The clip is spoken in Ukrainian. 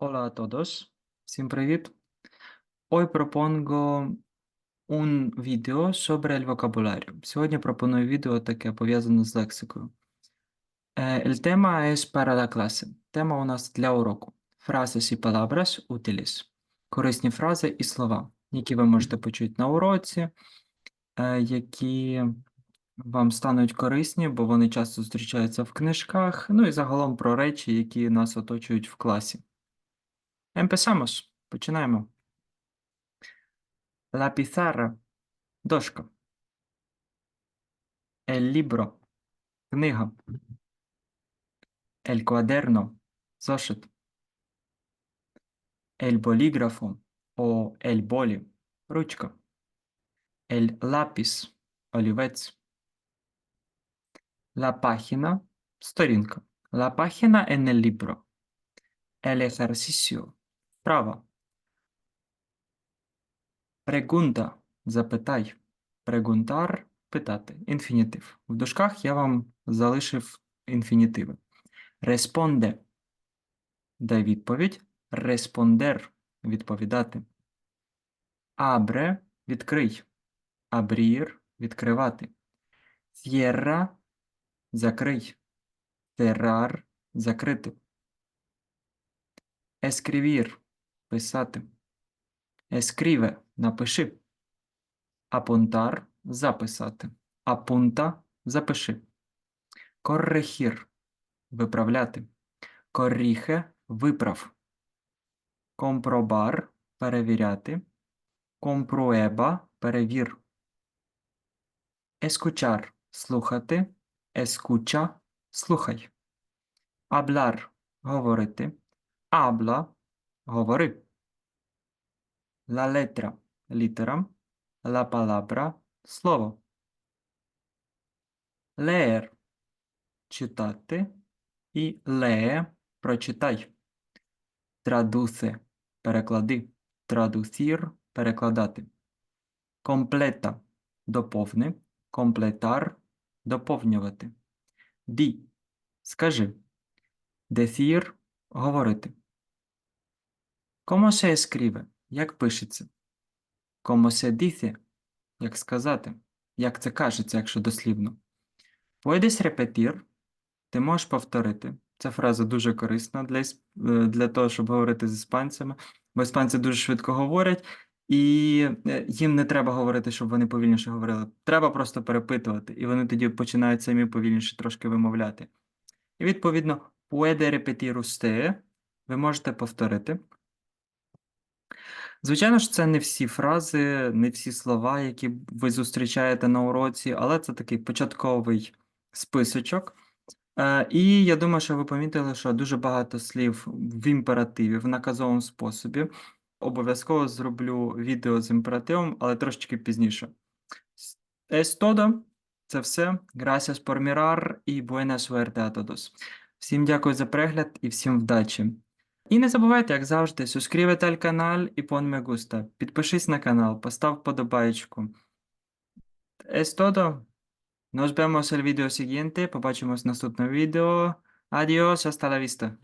Hola a todos, всім привіт. Hoy propongo un video sobre el vocabulario. Сьогодні пропоную відео таке пов'язане з лексикою. Eh, el tema es para la clase. Тема у нас для уроку. Frases y palabras útiles. Корисні фрази і слова, які ви можете почути на уроці, е, які вам стануть корисні, бо вони часто зустрічаються в книжках, ну і загалом про речі, які нас оточують в класі. Empezamos. Починаємо. La pizarra. Дошка. El libro. Книга. El cuaderno. Зошит. El bolígrafo о el boli. Ручка. El lápiz. Олівець. La página. Сторінка. La página en el libro. El ejercicio. Права. Pregunta. Запитай. Preguntar – питати. Інфінітив. В дужках я вам залишив інфінітиви. Responde – дай відповідь. Responder – відповідати. Abre – відкрий. Abrir – відкривати. Cierra – закрий. Cerrar – закрити. Escribir – писати. Escribe – напиши. Apuntar – записати. Apunta – запиши. Corregir – виправляти. Corrige – виправ. Comprobar – перевіряти. Comprueba – перевір. Escuchar – слухати. Escucha – слухай. Hablar – говорити. Habla – говори. La letra – літера. La palabra – слово. Leer – читати. І lee – прочитай. Traduce – переклади. Traducir – перекладати. Completa – доповни. Completar – доповнювати. Di – скажи. Decir – говорити. Como se escribe? Як пишеться? Como se dice? Як сказати? Як це кажеться, якщо дослівно? Puedes repetir? Ти можеш повторити. Ця фраза дуже корисна для, е, для того, щоб говорити з іспанцями, бо іспанці дуже швидко говорять, і е, їм не треба говорити, щоб вони повільніше говорили. Треба просто перепитувати, і вони тоді починають самі повільніше трошки вимовляти. І відповідно, puede repetir usted? Ви можете повторити. Звичайно ж, це не всі фрази, не всі слова, які ви зустрічаєте на уроці, але це такий початковий списочок. Е, і я думаю, що ви помітили, що дуже багато слів в імперативі, в наказовому способі. Обов'язково зроблю відео з імперативом, але трошечки пізніше. Todo. Це все. Gracias por mirar і buena suerte a todos. Всім дякую за перегляд і всім вдачі. І не забувайте, як завжди, al канал і пон gusta. Підпишись на канал, постав подобаєчку. Es todo. Nos vemos el video siguiente. Побачимось в наступному відео. Adiós, hasta la vista.